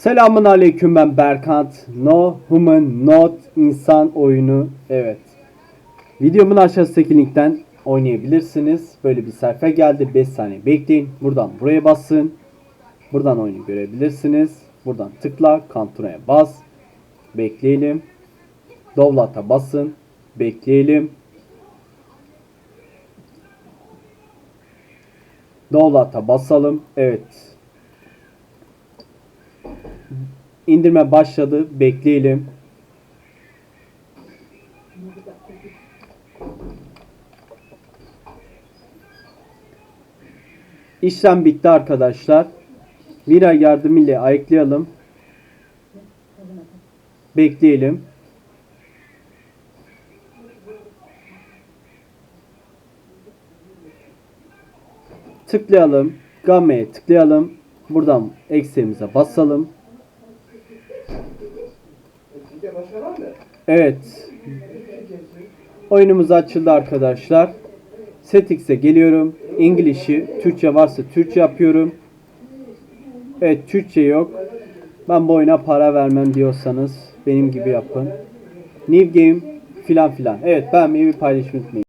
Selamun aleyküm ben Berkant. No Human Not insan oyunu. Evet. Videomun aşağısındaki linkten oynayabilirsiniz. Böyle bir sayfa geldi. 5 saniye bekleyin. Buradan buraya basın. Buradan oyunu görebilirsiniz. Buradan tıkla. Kantura'ya bas. Bekleyelim. Dovlat'a basın. Bekleyelim. Dovlat'a basalım. Evet. İndirme başladı. Bekleyelim. İşlem bitti arkadaşlar. Vira yardımıyla ayıklayalım. Bekleyelim. Tıklayalım. Game'ye tıklayalım. Buradan eksenimize basalım. Evet. Oyunumuz açıldı arkadaşlar. Settings'e geliyorum. İngiliz'i Türkçe varsa Türkçe yapıyorum. Evet Türkçe yok. Ben bu oyuna para vermem diyorsanız benim gibi yapın. New game filan filan. Evet ben bir paylaşmayı unutmayın.